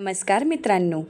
नमस्कार मित्रांनो.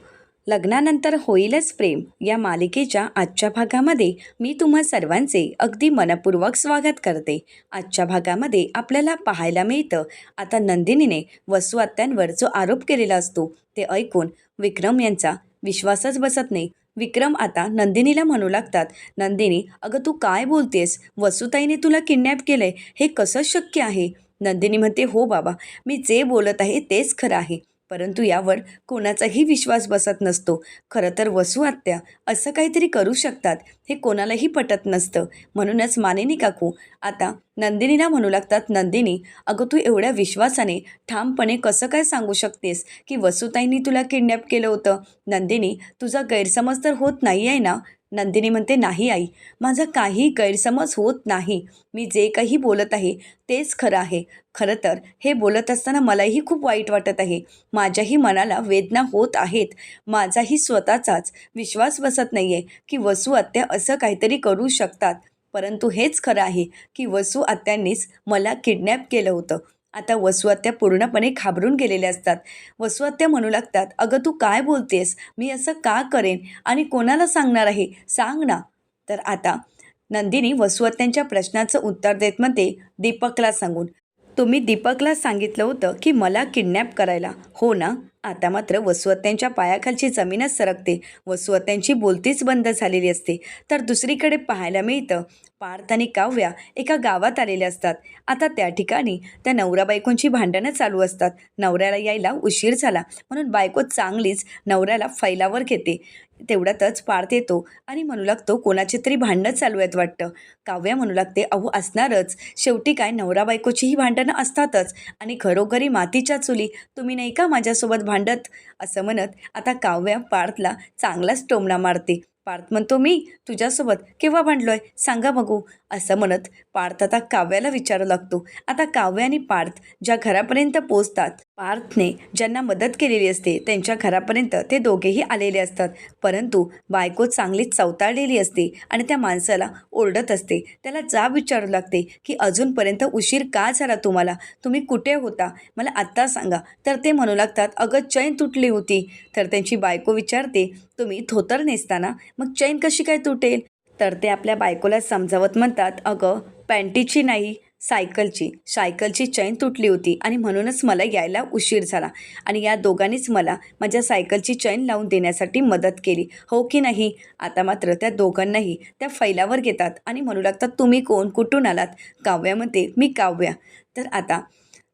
लग्नानंतर होईलच प्रेम या मालिकेच्या आजच्या भागामध्ये मी तुम्हा सर्वांचे अगदी मनपूर्वक स्वागत करते. आजच्या भागामध्ये आपल्याला पाहायला मिळतं आता नंदिनीने वसुआत्यांवर जो आरोप केलेला असतो ते ऐकून विक्रम यांचा विश्वासच बसत नाही. विक्रम आता नंदिनीला म्हणू लागतात नंदिनी अगं तू काय बोलतेस? वसुताईने तुला किडनॅप केलंय हे कसं शक्य आहे? नंदिनी म्हणते हो बाबा मी जे बोलत आहे तेच खरं आहे. परंतु यावर कोणाचाही विश्वास बसत नसतो. खरं तर वसू आत्या असं काहीतरी करू शकतात हे कोणालाही पटत नसतं. म्हणूनच मानिनी काकू आता नंदिनीला म्हणू लागतात नंदिनी अगं तू एवढ्या विश्वासाने ठामपणे कसं काय सांगू शकतेस की वसुताईंनी तुला किडनॅप केलं होतं? नंदिनी तुझा गैरसमज तर होत नाही आहे ना? नंदिनी म्हणते नाही आई माझा काही गैरसमज होत नाही. मी जे काही बोलत आहे तेच खरं आहे. खरं तर हे बोलत असताना मलाही खूप वाईट वाटत आहे. माझ्याही मनाला वेदना होत आहेत. माझाही स्वतःचाच विश्वास बसत नाही आहे की वसू आत्या असं काहीतरी करू शकतात. परंतु हेच खरं आहे की वसू आत्यांनीच मला किडनॅप केलं होतं. आता वसुआत्या पूर्णपणे घाबरून गेलेल्या असतात. वसुआत्या म्हणू लागतात अगं तू काय बोलतेस? मी असं का करेन? आणि कोणाला सांगणार आहे? सांग ना. तर आता नंदिनी वसुआत्यांच्या प्रश्नाचं उत्तर देत म्हणते दीपकला सांगून तुम्ही दीपकला सांगितलं होतं की मला किडनॅप करायला. हो ना. आता मात्र वसुवत्यांच्या पायाखालची जमीनच सरकते. वसुवत्यांची बोलतीच बंद झालेली असते. तर दुसरीकडे पाहायला मिळतं पार्थ आणि काव्या एका गावात आलेले असतात. आता त्या ठिकाणी त्या नवरा बायकोंची भांडणं चालू असतात. नवऱ्याला यायला उशीर झाला. म्हणून बायको चांगलीच नवऱ्याला फैलावर घेते. तेवढ्यातच पार्थ येतो आणि म्हणू लागतो कोणाचे तरी भांडणं चालू आहेत वाटतं. काव्या म्हणू लागते अहो असणारच. शेवटी काय नवरा बायकोचीही भांडणं असतातच आणि घरोघरी मातीच्या चुली. तुम्ही नाही का माझ्यासोबत भांडत? असं म्हणत आता काव्या पार्थला चांगलाच टोमणा मारते. पार्थ म्हणतो मी तुझ्यासोबत केव्हा भांडलोय? सांगा बघू. असं म्हणत पार्थ आता काव्याला विचारू लागतो. आता काव्य आणि पार्थ ज्या घरापर्यंत पोचतात पार्थने ज्यांना मदत केलेली असते त्यांच्या घरापर्यंत ते दोघेही आलेले असतात. परंतु बायको चांगलीच चवताळलेली असते आणि त्या माणसाला ओरडत असते. त्याला जाब विचारू लागते की अजूनपर्यंत उशीर का झाला तुम्हाला? तुम्ही कुठे होता? मला आत्ता सांगा. तर ते म्हणू लागतात अगं चैन तुटली होती. तर त्यांची बायको विचारते तुम्ही धोतर नेसताना? मग चैन कशी काय तुटेल? तर ते आपल्या बायकोला समजावत म्हणतात अगं पॅन्टीची नाही. सायकलची. सायकलची चैन तुटली होती आणि म्हणूनच मला यायला उशीर झाला आणि या दोघांनीच मला माझ्या सायकलची चैन लावून देण्यासाठी मदत केली. हो की नाही? आता मात्र त्या दोघांनाही त्या फैलावर घेतात आणि म्हणू लागतात तुम्ही कोण? कुठून आलात? काव्यामध्ये मी काव्या. तर आता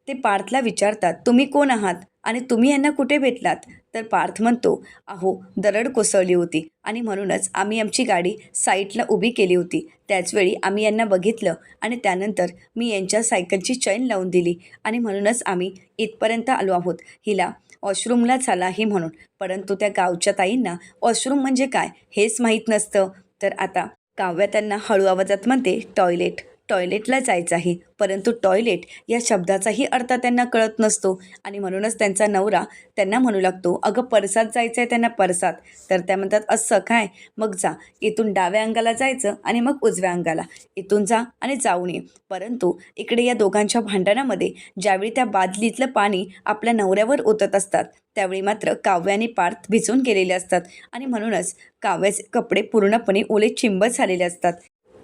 ते पार्थला विचारतात तुम्ही कोण आहात? आणि तुम्ही यांना कुठे भेटलात? तर पार्थ म्हणतो अहो दरड कोसळली होती आणि म्हणूनच आम्ही आमची गाडी साईटला उभी केली होती. त्याचवेळी आम्ही यांना बघितलं आणि त्यानंतर मी यांच्या सायकलची चैन लावून दिली आणि म्हणूनच आम्ही इथपर्यंत आलो आहोत. हिला वॉशरूमला झाला आहे म्हणून. परंतु त्या गावच्या ताईंना वॉशरूम म्हणजे काय हेच माहीत नसतं. तर आता काव्या त्यांना हळू आवाजात म्हणते टॉयलेट. टॉयलेटला जायचं आहे परंतु टॉयलेट या शब्दाचाही अर्थ त्यांना कळत नसतो. आणि म्हणूनच त्यांचा नवरा त्यांना म्हणू लागतो अगं परसात जायचं आहे त्यांना परसात तर त्या म्हणतात असं काय? मग जा. इथून डाव्या अंगाला जायचं आणि मग उजव्या अंगाला. इथून जा आणि जाऊन ये. परंतु इकडे या दोघांच्या भांडणामध्ये ज्यावेळी त्या बादलीतलं पाणी आपल्या नवऱ्यावर ओतत असतात त्यावेळी मात्र काव्य आणि पार्थ भिजून गेलेले असतात. आणि म्हणूनच काव्याचे कपडे पूर्णपणे ओले चिंबत झालेले असतात.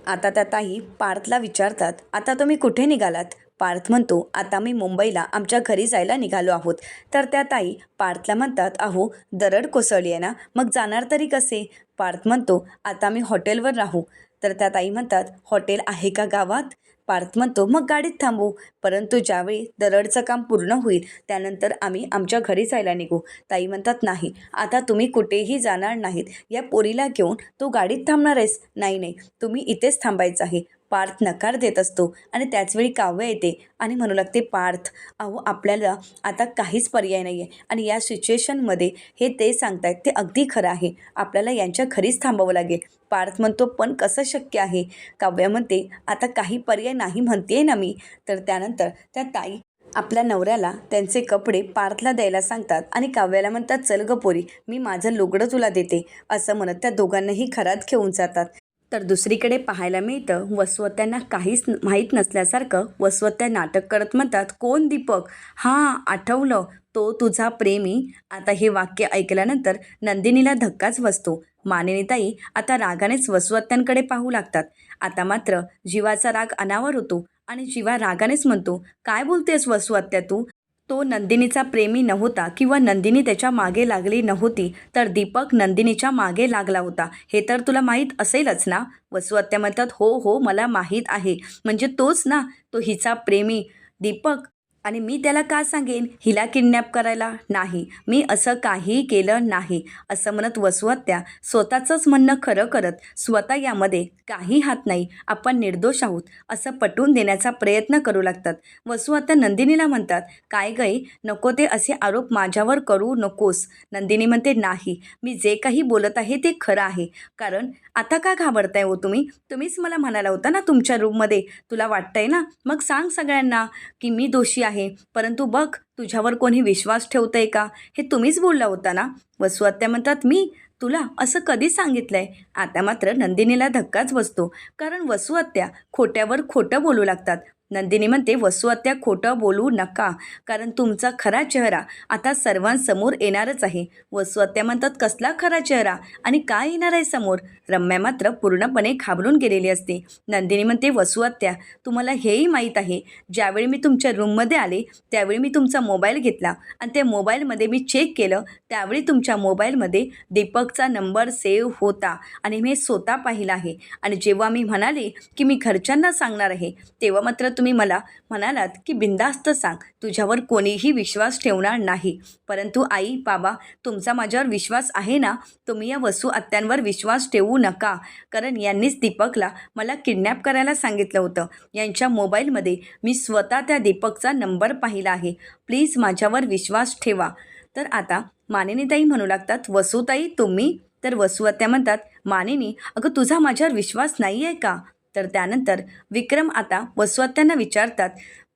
आता त्या ताई पार्थला विचारतात आता तुम्ही कुठे निघालात? पार्थ म्हणतो आता मी मुंबईला आमच्या घरी जायला निघालो आहोत. तर त्या ताई पार्थला म्हणतात अहो दरड कोसळली आहे ना मग जाणार तरी कसे? पार्थ म्हणतो आता मी हॉटेलवर राहू. तर त्या ताई म्हणतात हॉटेल आहे का गावात? पार्थ म्हणतो मग गाडीत थांबू. परंतु ज्यावेळी दरडचं काम पूर्ण होईल त्यानंतर आम्ही आमच्या घरी जायला निघू. ताई म्हणतात नाही आता तुम्ही कुठेही जाणार नाहीत. या पोरीला घेऊन तू गाडीत थांबणार आहेस. नाही नाही तुम्ही इथेच थांबायचं आहे. पार्थ नकार देत असतो आणि त्याचवेळी काव्य येते आणि म्हणू लागते पार्थ. अहो आपल्याला आता काहीच पर्याय नाही आहे आणि या सिच्युएशनमध्ये हे ते सांगतायत ते अगदी खरं आहे. आपल्याला यांच्या घरीच थांबावं लागेल. पार्थ म्हणतो पण कसं शक्य आहे? काव्यामध्ये म्हणते आता काही पर्याय नाही म्हणते ना मी. तर त्यानंतर त्या ताई आपल्या नवऱ्याला त्यांचे कपडे पार्थला द्यायला सांगतात आणि काव्याला म्हणतात चल ग पोरी मी माझं लुगडं तुला देते. असं म्हणत त्या दोघांनाही घरात घेऊन जातात. तर दुसरीकडे पाहायला मिळतं वसवत्यांना काहीच माहीत नसल्यासारखं वसवत्या नाटक करत म्हणतात कोण दीपक? हां आठवलं. तो तुझा प्रेमी. आता हे वाक्य ऐकल्यानंतर नंदिनीला धक्काच बसतो. मानिनीताई आता रागानेच वसवत्यांकडे पाहू लागतात. आता मात्र जीवाचा राग अनावर होतो आणि जीवा रागानेच म्हणतो काय बोलतेस वसुहत्या तू? तो नंदिनीचा प्रेमी नव्हता किंवा नंदिनी त्याच्यामागे लागली नव्हती तर दीपक नंदिनीच्या मागे लागला होता. हे तर तुला माहीत असेलच ना? वसुहत्या म्हणतात हो हो मला माहीत आहे. म्हणजे तोच ना तो हिचा प्रेमी दीपक आणि मी त्याला का सांगेन? हिला किडनॅप करायला? नाही. मी असं काहीही केलं नाही. असं म्हणत वसुहत्या स्वतःचंच म्हणणं खरं करत स्वतः यामध्ये काही हात नाही. आपण निर्दोष आहोत. असं पटवून देण्याचा प्रयत्न करू लागतात. वसुहत्या नंदिनीला म्हणतात काय गई नको ते असे आरोप माझ्यावर करू नकोस. नंदिनी म्हणते नाही. मी जे काही बोलत आहे ते खरं आहे. कारण आता का घाबरताय हो तुम्ही? तुम्हीच मला म्हणाला होता ना तुमच्या रूममध्ये तुला वाटतंय ना? मग सांग सगळ्यांना की मी दोषी आहे. आहे. परंतु बघ तुझ्यावर कोणी विश्वास ठेवतंय का? हे तुम्हीच बोलला होता ना? वसुहत्या म्हणतात मी? तुला असं कधी सांगितलंय? आता मात्र नंदिनीला धक्काच बसतो. कारण वसुहत्या खोट्यावर खोटं बोलू लागतात. नंदिनी म्हणते वसुहत्या खोटं बोलू नका कारण तुमचा खरा चेहरा आता सर्वांसमोर येणारच आहे. वसुहत्या म्हणतात कसला खरा चेहरा? आणि काय येणार आहे समोर? रम्या मात्र पूर्णपणे घाबरून गेलेली असते. नंदिनी म्हणते वसुहत्या तुम्हाला हेही माहीत आहे ज्यावेळी मी तुमच्या रूममध्ये आले त्यावेळी मी तुमचा मोबाईल घेतला. आणि त्या मोबाईलमध्ये मी चेक केलं त्यावेळी तुमच्या मोबाईलमध्ये दीपकचा नंबर सेव्ह होता. आणि मी स्वतः पाहिला आहे. आणि जेव्हा मी म्हणाले की मी घरच्यांना सांगणार आहे तेव्हा मात्र तुम्ही तुम्ही मला म्हणालात की बिंदास्त सांग तुझ्यावर कोणीही विश्वास ठेवणार नाही. परंतु आई बाबा तुमचा माझ्यावर विश्वास आहे ना? तुम्ही या वसू आत्यांवर विश्वास ठेवू नका. कारण यांनीच दीपकला मला किडनॅप करायला सांगितलं होतं. यांच्या मोबाईलमध्ये मी स्वतः त्या दीपकचा नंबर पाहिला आहे. प्लीज माझ्यावर विश्वास ठेवा. तर आता मानिनीताई म्हणू लागतात वसुताई तुम्ही? तर वसुआत्या म्हणतात मानिनी अगं तुझा माझ्यावर विश्वास नाही आहे का? तर त्यानंतर विक्रम आता वसुआत्यांना विचारतात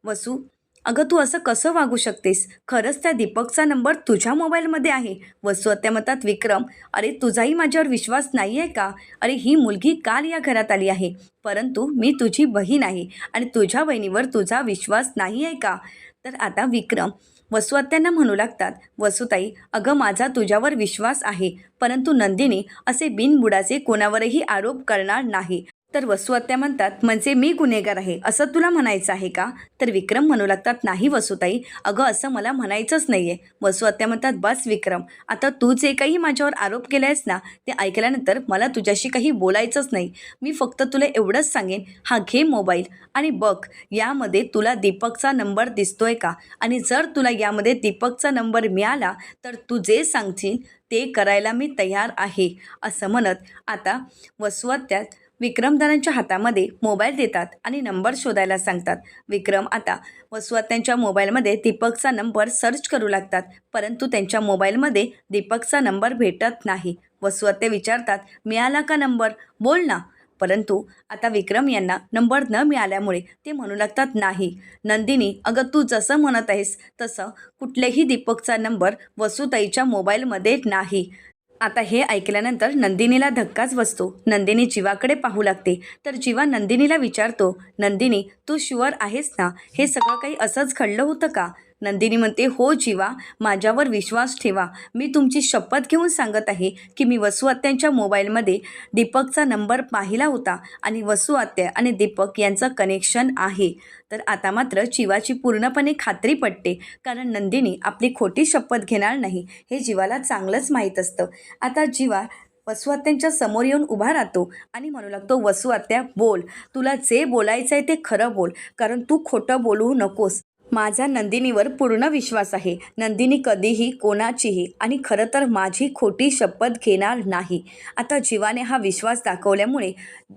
वसू अगं तू असं कसं वागू शकतेस? खरंच त्या दीपकचा नंबर तुझ्या मोबाईलमध्ये आहे. वसुहत्या म्हणतात विक्रम अरे तुझाही माझ्यावर विश्वास नाही आहे का? अरे ही मुलगी काल या घरात आली आहे परंतु मी तुझी बहीण आहे आणि तुझ्या बहिणीवर तुझा विश्वास नाही आहे का? तर आता विक्रम वसुआत्यांना म्हणू लागतात वसुताई अगं माझा तुझ्यावर विश्वास आहे परंतु नंदिनी असे बिनबुडाचे कोणावरही आरोप करणार नाही. तर वसुहत्या म्हणतात म्हणजे मी गुन्हेगार आहे असं तुला म्हणायचं आहे का तर विक्रम म्हणू लागतात नाही वसुताई अगं असं मला म्हणायचंच नाही आहे वसुहत्या म्हणतात बस विक्रम आता तू जे काही माझ्यावर आरोप केले आहेस ना ते ऐकल्यानंतर मला तुझ्याशी काही बोलायचंच नाही. मी फक्त तुला एवढंच सांगेन हा घे मोबाईल आणि बघ यामध्ये तुला दीपकचा नंबर दिसतोय का? आणि जर तुला यामध्ये दीपकचा नंबर मिळाला तर तू जे सांगशील ते करायला मी तयार आहे असं म्हणत आता वसुहत्या विक्रमदारांच्या हातामध्ये मोबाईल देतात आणि नंबर शोधायला सांगतात. विक्रम आता वसुहत्यांच्या मोबाईलमध्ये दीपकचा नंबर सर्च करू लागतात परंतु त्यांच्या मोबाईलमध्ये दीपकचा नंबर भेटत नाही. वसुहत्या विचारतात मिळाला का नंबर? बोल ना. परंतु आता विक्रम यांना नंबर न मिळाल्यामुळे ते म्हणू लागतात नाही. नंदिनी अगं तू जसं म्हणत आहेस तसं कुठल्याही दीपकचा नंबर वसुताईच्या मोबाईलमध्ये नाही. आता हे ऐकल्यानंतर नंदिनीला धक्काच बसतो. नंदिनी जीवाकडे पाहू लागते. तर जीवा नंदिनीला विचारतो नंदिनी तू शुअर आहेस ना? हे सगळं काही असंच घडलं होतं का? नंदिनी म्हणते हो जीवा माझ्यावर विश्वास ठेवा. मी तुमची शपथ घेऊन सांगत आहे की मी वसुआत्यांच्या मोबाईलमध्ये दीपकचा नंबर पाहिला होता आणि वसुआत्या आणि दीपक यांचं कनेक्शन आहे. तर आता मात्र जीवाची पूर्णपणे खात्री पटते कारण नंदिनी आपली खोटी शपथ घेणार नाही. हे जीवाला चांगलंच माहीत असतं. आता जीवा वसुआत्यांच्या समोर येऊन उभा राहतो आणि म्हणू लागतो वसुआत्या बोल. तुला जे बोलायचं आहे ते खरं बोल कारण तू खोटं बोलू नकोस. माझा नंदिनीवर पूर्ण विश्वास आहे. नंदिनी कधीही कोणाचीही आणि खरं तर माझी खोटी शपथ घेणार नाही. आता जीवाने हा विश्वास दाखवल्यामुळे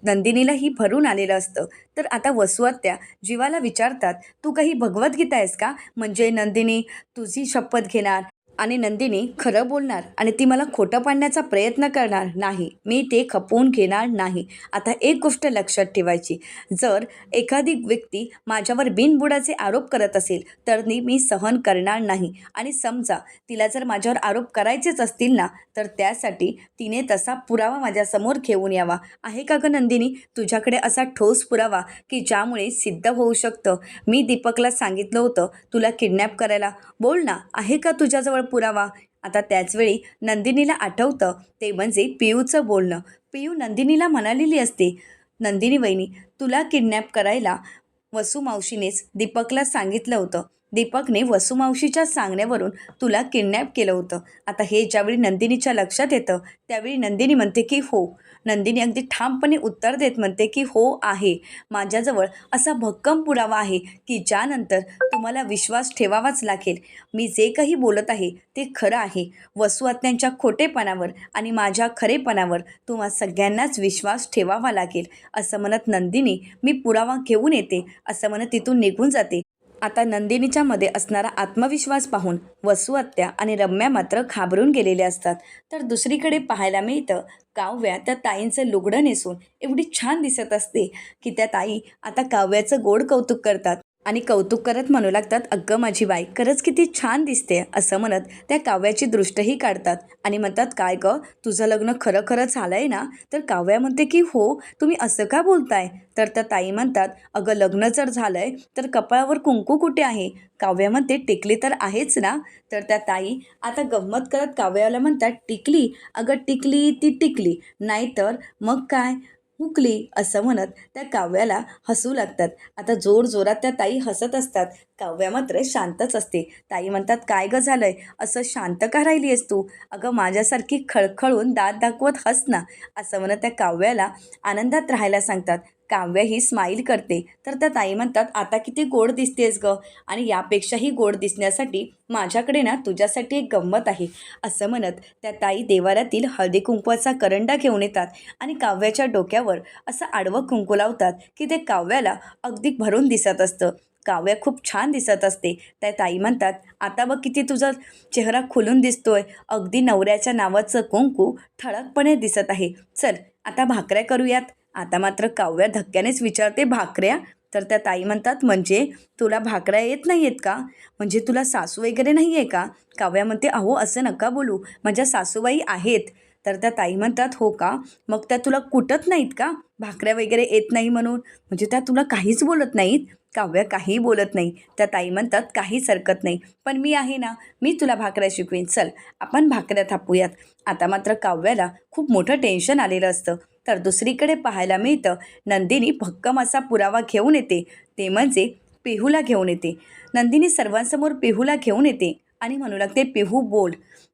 नंदिनीलाही भरून आलेलं असतं. तर आता वसुहत्या जीवाला विचारतात तू काही भगवद्गीता आहेस का? म्हणजे नंदिनी तुझी शपथ घेणार आणि नंदिनी खरं बोलणार आणि ती मला खोटं पाडण्याचा प्रयत्न करणार नाही. मी ते खपवून घेणार नाही. आता एक गोष्ट लक्षात ठेवायची. जर एखादी व्यक्ती माझ्यावर बिनबुडाचे आरोप करत असेल तर मी सहन करणार नाही. आणि समजा तिला जर माझ्यावर आरोप करायचेच असतील ना तर त्यासाठी तिने तसा पुरावा माझ्यासमोर घेऊन यावा. आहे का ग नंदिनी? तुझ्याकडे असा ठोस पुरावा की ज्यामुळे सिद्ध होऊ शकतं. मी दीपकला सांगितलं होतं तुला किडनॅप करायला. बोल ना आहे का तुझ्याजवळ पुरावा. आता त्याचवेळी नंदिनीला आठवतं ते म्हणजे पियूचं बोलणं. पियू नंदिनीला म्हणालेली असते नंदिनी वहिनी तुला किडनॅप करायला वसुमावशीनेच दीपकला सांगितलं होतं. दीपकने वसुमावशीच्या सांगण्यावरून तुला किडनॅप केलं होतं. आता हे ज्यावेळी नंदिनीच्या लक्षात येतं त्यावेळी नंदिनी म्हणते की हो नंदिनी अगदी ठामपणे उत्तर देत म्हणते की हो आहे. माझ्याजवळ असा भक्कम पुरावा आहे की ज्यानंतर तुम्हाला विश्वास ठेवावाच लागेल. मी जे काही बोलत आहे ते खरं आहे. वसुआत्यांच्या खोटेपणावर आणि माझ्या खरेपणावर तुम्हा सगळ्यांनाच विश्वास ठेवावा लागेल. असं म्हणत नंदिनी मी पुरावा घेऊन येते. असं म्हणत तिथून निघून जाते. आता नंदिनीच्या मध्ये असणारा आत्मविश्वास पाहून वसू आणि रम्या मात्र घाबरून गेलेले असतात. तर दुसरीकडे पाहायला मिळतं काव्या त्या ताईंचं लुगडं नेसून एवढी छान दिसत असते की त्या ताई आता काव्याचं गोड कौतुक करतात. आणि कौतुक करत म्हणू लागतात अगं माझी बाई खरंच किती छान दिसते असं म्हणत त्या काव्याची दृष्टही काढतात. आणि म्हणतात काय ग तुझं लग्न खरं खरं झालं आहे ना? तर काव्या म्हणते की हो तुम्ही असं का बोलताय? तर त्या ताई म्हणतात अगं लग्न जर झालं आहे तर कपाळावर कुंकू कुठे आहे? काव्या म्हणते टिकली तर आहेच ना? तर त्या ताई आता गंमत करत काव्याला म्हणतात टिकली. अगं टिकली ती टिकली नाहीतर मग काय? हुकली असं म्हणत त्या काव्याला हसू लागतात. आता जोर जोरात त्या ताई हसत असतात. काव्या मात्र शांतच असते. ताई म्हणतात काय ग झालंय? असं शांत का राहिली आहेस तू? अगं माझ्यासारखी खळखळून दात दाखवत हस ना असं म्हणत त्या काव्याला आनंदात राहायला सांगतात. काव्या ही स्माईल करते. तर त्या ताई म्हणतात आता किती गोड दिसतेस ग. आणि यापेक्षाही गोड दिसण्यासाठी माझ्याकडे ना तुझ्यासाठी एक गंमत आहे असं म्हणत त्या ताई देवारातील हळदी कुंकवाचा करंडा घेऊन येतात आणि काव्याच्या डोक्यावर असं आडवं कुंकू लावतात की ते काव्याला अगदी भरून दिसत असतं. काव्या खूप छान दिसत असते. त्या ताई म्हणतात आता बघ किती तुझा चेहरा खुलून दिसतोय. अगदी नवऱ्याच्या नावाचं कुंकू ठळकपणे दिसत आहे. चल आता भाकऱ्या करूयात. आता मात्र काव्या धक्क्यानेच विचारते भाकऱ्या? तर त्या ताई म्हणतात म्हणजे तुला भाकऱ्या येत नाही आहेत का? म्हणजे तुला सासू वगैरे नाही आहे का? काव्या म्हणते अहो असं नका बोलू. माझ्या सासूबाई आहेत. तर त्या ताई म्हणतात हो का? मग त्या तुला कुटत नाहीत का? भाकऱ्या वगैरे येत नाही म्हणून? म्हणजे त्या तुला काहीच बोलत नाहीत? काव्या काही बोलत नाही. त्या ताई म्हणतात काहीच हरकत नाही. पण मी आहे ना मी तुला भाकऱ्या शिकवीन. चल आपण भाकऱ्या थापूयात. आता मात्र काव्याला खूप मोठं टेन्शन आलेलं असतं. तर दुसरीकडे पाहायला मिळतं नंदिनी भक्कम असा पुरावा घेऊन येते. ते म्हणजे पेहूला घेऊन येते. नंदिनी सर्वांसमोर पेहूला घेऊन येते आणि म्हणू लागते पेहू बोल.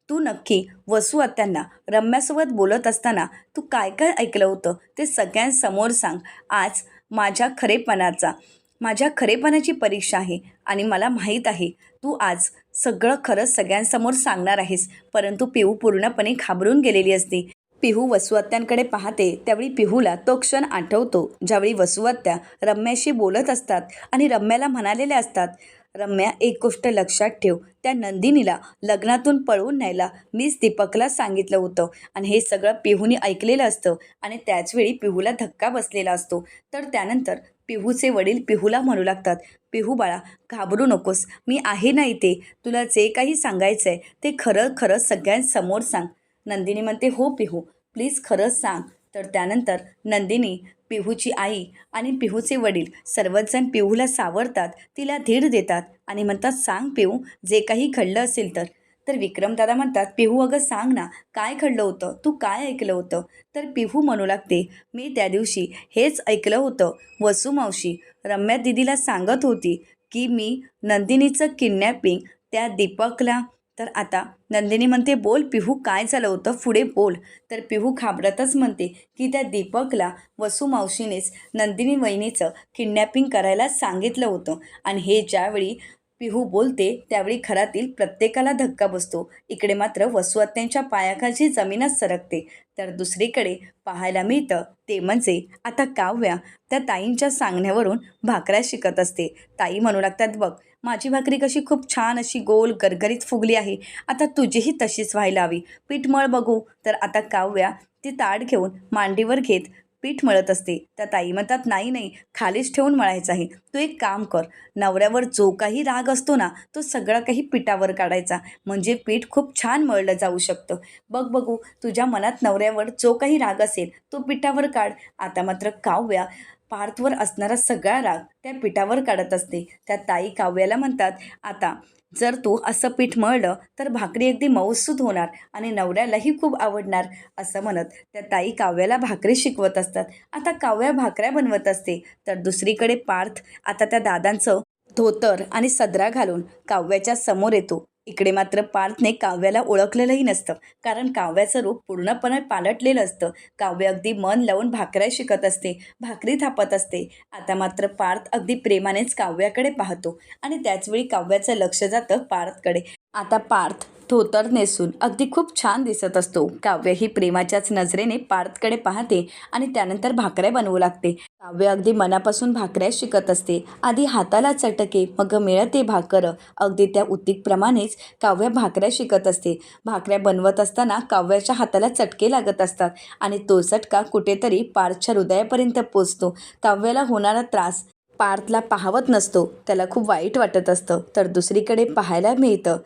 तू नक्की वसू आत्यांना. रम्यासोबत बोलत असताना तू काय काय ऐकलं होतं? ते सगळ्यांसमोर सांग. आज माझ्या खरेपणाचा. माझ्या खरेपणाची परीक्षा आहे आणि मला माहीत आहे तू आज सगळं खरंच सगळ्यांसमोर सांगणार आहेस परंतु पिहू पूर्णपणे घाबरून गेलेली असते. पिहू वसुआत्यांकडे पाहते त्यावेळी पिहूला तो क्षण आठवतो ज्यावेळी वसुआत्या रम्याशी बोलत असतात आणि रम्याला म्हणालेल्या असतात रम्या एक गोष्ट लक्षात ठेव त्या नंदिनीला लग्नातून पळवून न्यायला मीच दीपकला सांगितलं होतं आणि हे सगळं पिहूने ऐकलेलं असतं आणि त्याचवेळी पिहूला धक्का बसलेला असतो. तर त्यानंतर पिहूचे वडील पिहूला म्हणू लागतात. पिहू बाळा घाबरू नकोस. मी आहे ना इथे. तुला जे काही सांगायचं आहे ते खरं खरं सगळ्यांसमोर सांग. नंदिनी म्हणते हो पिहू प्लीज खरंच सांग. तर त्यानंतर नंदिनी पिहूची आई आणि पिहूचे वडील सर्वजण पिहूला सावरतात तिला धीर देतात आणि म्हणतात सांग पिहू जे काही घडलं असेल तर. तर विक्रमदादा म्हणतात पिहू अगं सांग ना काय घडलं होतं? तू काय ऐकलं होतं? तर पिहू म्हणू लागते मी त्या दिवशी हेच ऐकलं होतं वसू मावशी. रम्या दिदीला सांगत होती की मी नंदिनीचं किडनॅपिंग त्या दीपकला तर आता नंदिनी म्हणते बोल पिहू काय झालं होतं? पुढे बोल. तर पिहू घाबरतच म्हणते की त्या दीपकला वसू मावशीनेच नंदिनी वहिनीचं किडनॅपिंग करायला सांगितलं होतं. आणि हे ज्यावेळी पिहू बोलते त्यावेळी घरातील प्रत्येकाला धक्का बसतो. इकडे मात्र वसुआत्यांच्या पायाखालची जमीनच सरकते. तर दुसरीकडे पाहायला मिळतं ते म्हणजे आता काव्या त्या ताईंच्या सांगण्यावरून भाकऱ्या शिकत असते. ताई म्हणू लागतात बघ माझी भाकरी कशी खूप छान अशी गोल गरगरीत फुगली आहे. आता तुझीही तशीच व्हायला हवी. पीठ मळ बघू. तर आता काव्या ती ताट घेऊन मांडीवर घेत पीठ मळत असते. त्या ताई म्हणतात नाही नाही खालीच ठेवून मळायचं आहे. तू एक काम कर. नवऱ्यावर जो काही राग असतो ना तो सगळा काही पिठावर काढायचा. म्हणजे पीठ खूप छान मळलं जाऊ शकतं. बघ बघू तुझ्या मनात नवऱ्यावर जो काही राग असेल तो पिठावर काढ. आता मात्र काव्या पार्थवर असणारा सगळा राग त्या पिठावर काढत असते. त्या ताई काव्याला म्हणतात आता जर तू असं पीठ मळलं तर भाकरी अगदी मऊसूद होणार आणि नवऱ्यालाही खूप आवडणार असं म्हणत त्या ताई काव्याला भाकरी शिकवत असतात. आता काव्या भाकऱ्या बनवत असते. तर दुसरीकडे पार्थ आता त्या दादांचं धोतर आणि सदरा घालून काव्याच्या समोर येतो. इकडे मात्र पार्थने काव्याला ओळखलेलंही नसतं. कारण काव्याचं रूप पूर्णपणे पालटलेलं असतं. काव्य अगदी मन लावून भाकऱ्या शिकत असते भाकरी थापत असते. आता मात्र पार्थ अगदी प्रेमानेच काव्याकडे पाहतो आणि त्याचवेळी काव्याचं लक्ष जातं पार्थकडे. आता पार्थ धोतर नेसून अगदी खूप छान दिसत असतो. काव्य ही प्रेमाच्याच नजरेने पार्थकडे पाहते आणि त्यानंतर भाकऱ्या बनवू लागते. काव्य अगदी मनापासून भाकऱ्या शिकत असते. आधी हाताला चटके मग मिळते भाकर. अगदी त्या उतिकप्रमाणेच काव्य भाकऱ्या शिकत असते. भाकऱ्या बनवत असताना काव्याच्या हाताला चटके लागत असतात आणि तो चटका कुठेतरी पार्थच्या हृदयापर्यंत पोचतो. काव्याला होणारा त्रास पार्थला पाहवत नसतो. त्याला खूप वाईट वाटत असतं. तर दुसरीकडे पाहायला मिळतं.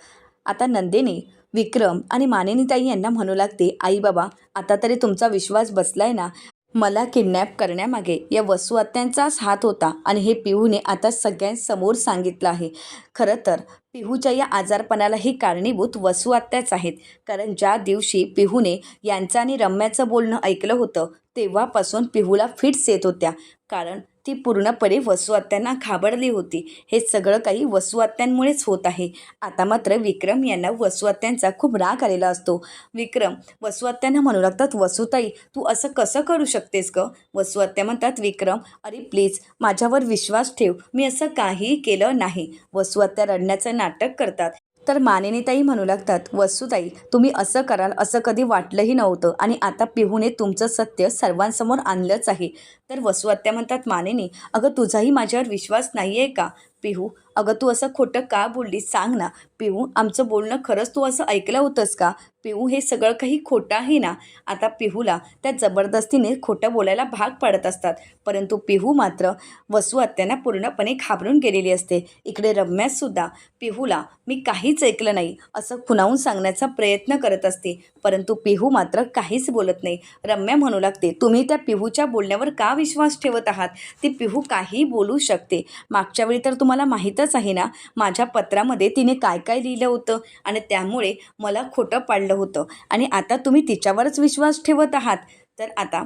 आता नंदिनी विक्रम आणि मानिनीताई यांना म्हणू लागते आई बाबा आता तरी तुमचा विश्वास बसलाय ना? मला किडनॅप करण्यामागे या वसुआत्यांचाच हात होता आणि हे पिहूने आता सगळ्यांसमोर सांगितलं आहे. खरं तर पिहूच्या या आजारपणालाही कारणीभूत वसुआत्याच आहेत. कारण ज्या दिवशी पिहूने यांचं आणि रम्याचं बोलणं ऐकलं होतं तेव्हापासून पिहूला फिट्स येत होत्या. कारण ती पूर्णपणे वसुआत्यांना घाबरली होती. हे सगळं काही वसुआत्यांमुळेच होत आहे. आता मात्र विक्रम यांना वसुआत्यांचा खूप राग आलेला असतो. विक्रम वसुआत्यांना म्हणू लागतात वसुताई तू असं कसं करू शकतेस ग? वसुआत्या म्हणतात विक्रम अरे प्लीज माझ्यावर विश्वास ठेव. मी असं काहीही केलं नाही. वसुआत्या रडण्याचं नाटक करतात. तर मानिनीताई म्हणू लागतात वसुताई तुम्ही असं कराल असं कधी वाटलंही नव्हतं आणि आता पिहूने तुमचं सत्य सर्वांसमोर आणलंच आहे. तर वसुआत्या म्हणतात मानिनी अगं तुझाही माझ्यावर विश्वास नाही आहे का? पिहू अगं तू असं खोटं का बोललीस? सांग ना. पिहू आमचं बोलणं खरंच तू असं ऐकलं होतंस का? पिहू हे सगळं काही खोटं आहे ना? आता पिहूला त्या जबरदस्तीने खोटं बोलायला भाग पाडत असतात. परंतु पिहू मात्र वसू आत्यांना पूर्णपणे घाबरून गेलेली असते. इकडे रम्यासुद्धा पिहूला मी काहीच ऐकलं नाही. असं खुणावून सांगण्याचा प्रयत्न करत असते. परंतु पिहू मात्र काहीच बोलत नाही. रम्या म्हणू लागते तुम्ही त्या पिहूच्या बोलण्यावर का विश्वास ठेवत आहात? ती पिहू काही बोलू शकते. मागच्या वेळी तर तुम्हाला माहीत माहीतच आहे ना माझ्या पत्रामध्ये तिने काय काय लिहिलं होतं? आणि त्यामुळे मला खोटं पाडलं होतं. आणि आता तुम्ही तिच्यावरच विश्वास ठेवत आहात. तर आता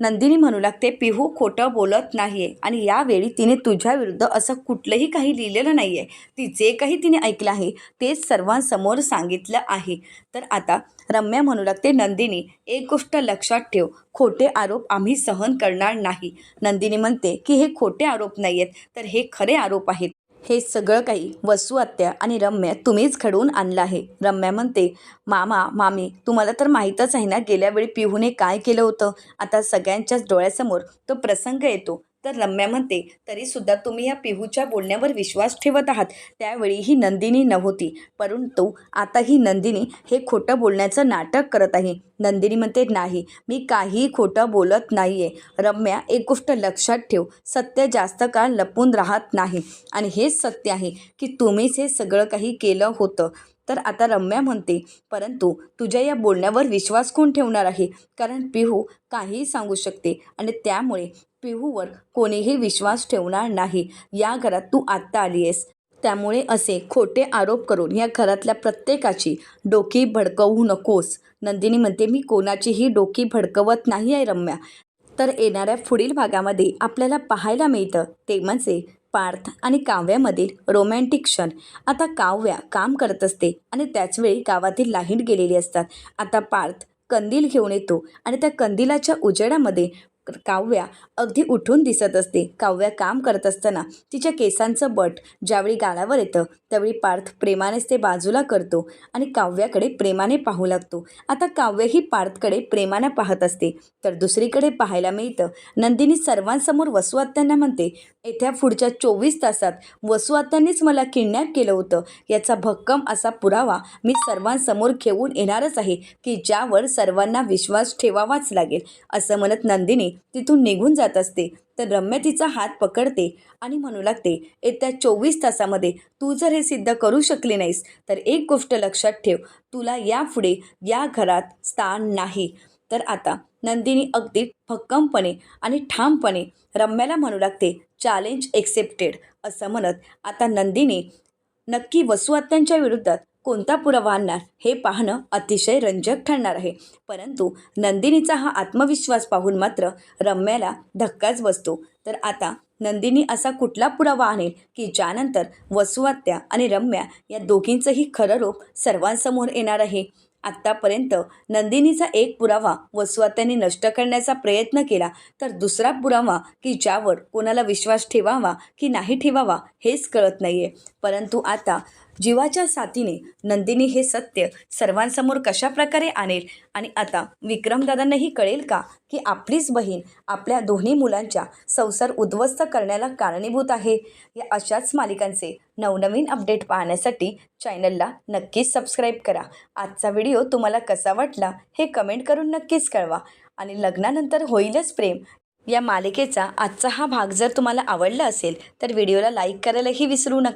नंदिनी म्हणू लागते पिहू खोटं बोलत नाही आहे आणि यावेळी तिने तुझ्याविरुद्ध असं कुठलंही काही लिहिलेलं नाही आहे ती जे काही तिने ऐकलं आहे तेच सर्वांसमोर सांगितलं आहे. तर आता रम्या म्हणू लागते नंदिनी एक गोष्ट लक्षात ठेव. खोटे आरोप आम्ही सहन करणार नाही. नंदिनी म्हणते की हे खोटे आरोप नाही आहेत तर हे खरे आरोप आहेत. हे सगळं काही वसू आत्या आणि रम्या तुम्हीच घडवून आणलं आहे. रम्या म्हणते मामा मामी तुम्हाला तर माहीतच आहे ना गेल्या वेळी पिहूने काय केलं होतं? आता सगळ्यांच्याच डोळ्यासमोर तो प्रसंग येतो. तर रम्या म्हणते तरीसुद्धा तुम्ही या पिहूच्या बोलण्यावर विश्वास ठेवत आहात. त्यावेळी ही नंदिनी नव्हती. परंतु आता ही नंदिनी हे खोटं बोलण्याचं नाटक करत आहे. नंदिनी म्हणते नाही मी काही खोटं बोलत नाही आहे रम्या एक गोष्ट लक्षात ठेव. सत्य जास्त काळ लपून राहत नाही. आणि हेच सत्य आहे की तुम्हीच हे सगळं काही केलं होतं. तर आता रम्या म्हणते परंतु तुझ्या या बोलण्यावर विश्वास कोण ठेवणार आहे? कारण पिहू काहीही सांगू शकते आणि त्यामुळे पिहूवर कोणीही विश्वास ठेवणार नाही. या घरात तू आत्ता आली आहेस. त्यामुळे असे खोटे आरोप करून या घरातल्या प्रत्येकाची डोकी भडकवू नकोस. नंदिनी म्हणते मी कोणाचीही डोकी भडकवत नाही आहे रम्या. तर येणाऱ्या पुढील भागामध्ये आपल्याला पाहायला मिळतं. ते म्हणजे पार्थ आणि काव्यामधील रोमॅन्टिक क्षण. आता काव्या काम करत असते आणि त्याचवेळी गावातील लाहीट गेलेली असतात. आता पार्थ कंदील घेऊन येतो आणि त्या कंदिलाच्या उजेडामध्ये काव्या अगदी उठून दिसत असते. काव्या काम करत असताना तिच्या केसांचं बट ज्यावेळी गाळावर येतं त्यावेळी पार्थ प्रेमानेच ते बाजूला करतो आणि काव्याकडे प्रेमाने पाहू लागतो. आता काव्य ही पार्थकडे प्रेमाने पाहत असते. तर दुसरीकडे पाहायला मिळतं. नंदिनी सर्वांसमोर वसुआत्यांना म्हणते येत्या पुढच्या चोवीस तासात वसुआत्यांनीच मला किडनॅप केलं होतं. याचा भक्कम असा पुरावा मी सर्वांसमोर घेऊन येणारच आहे की ज्यावर सर्वांना विश्वास ठेवावाच लागेल असं म्हणत नंदिनी तिथून निघून जात असते. तर रम्या तिचा हात पकडते आणि म्हणू लागते येत्या चोवीस तासामध्ये तू जर हे सिद्ध करू शकली नाहीस तर एक गोष्ट लक्षात ठेव तुला यापुढे या घरात स्थान नाही. तर आता नंदिनी अगदी भक्कमपणे आणि ठामपणे रम्याला म्हणू लागते चॅलेंज एक्सेप्टेड असं म्हणत आता नंदिनी नक्की वसुआत्यांच्या विरुद्धात कोणता पुरावा आणणार हे पाहणं अतिशय रंजक ठरणार आहे. परंतु नंदिनीचा हा आत्मविश्वास पाहून मात्र रम्याला धक्काच बसतो. तर आता नंदिनी असा कुठला पुरावा आणेल की ज्यानंतर वसुआत्या आणि रम्या या दोघींचंही खरं रूप सर्वांसमोर येणार आहे? आत्तापर्यंत नंदिनीचा एक पुरावा वसुआत्यांनी नष्ट करण्याचा प्रयत्न केला तर दुसरा पुरावा की ज्यावर कोणाला विश्वास ठेवावा की नाही ठेवावा हेच कळत नाही आहे परंतु आता जीवाच्या साथीने नंदिनी हे सत्य सर्वांसमोर कशा प्रकारे आणेल? आणि आता विक्रमदादांनाही कळेल का की आपलीच बहीण आपल्या दोन्ही मुलांच्या संसार उद्ध्वस्त करण्याला कारणीभूत आहे? या अशाच मालिकांचे नवनवीन अपडेट पाहण्यासाठी चॅनलला नक्कीच सबस्क्राईब करा. आजचा व्हिडिओ तुम्हाला कसा वाटला हे कमेंट करून नक्कीच कळवा. आणि लग्नानंतर होईलच प्रेम. या मालिकेचा आजचा हा भाग जर तुम्हाला आवडला असेल तर व्हिडिओला लाईक करायलाही विसरू नका.